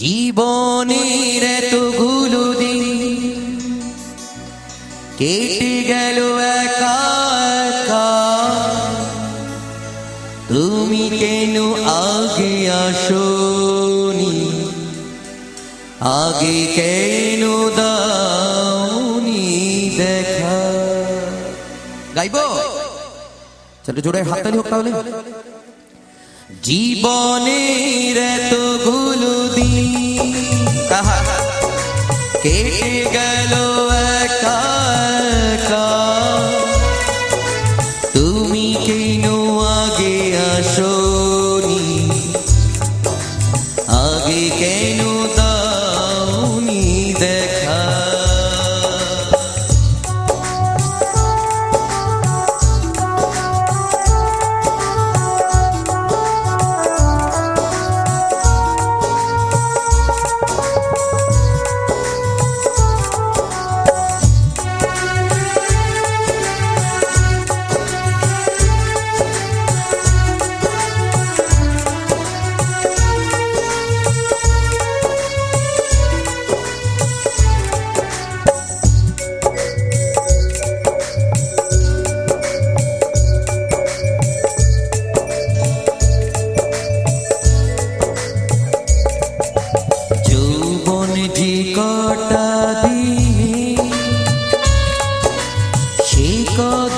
জীবনের এতগুলো দিন কেটে গেল তুমি কেন আগে আসনি? আগে কেন দাওনি দেখা? গাইব? চলো জোরে হাততালি হোক তাহলে। জীবনের এতগুলো কেটে গেল একা একা তুমি কেন আগে আসনি? আগে কেন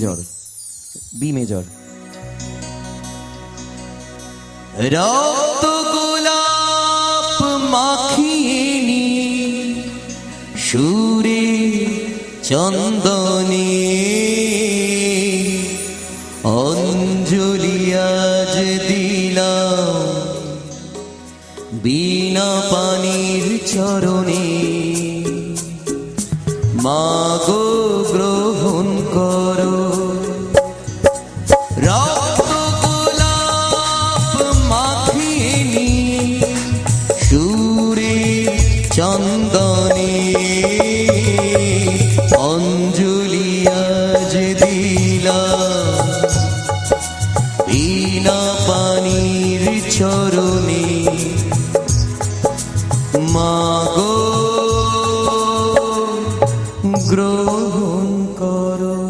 মেজর, বি মেজর। রক্ত গোলাপ মাখিয়ে সুরে চন্দনে। অঞ্জলি আজ দিলাম বিনা পানির চরণে। মাগো রক্ত গোলাপ মাখিয়ে নি সুরে চন্দনে অঞ্জলি আজ দিলাম। বিনা গ্রহণ করো।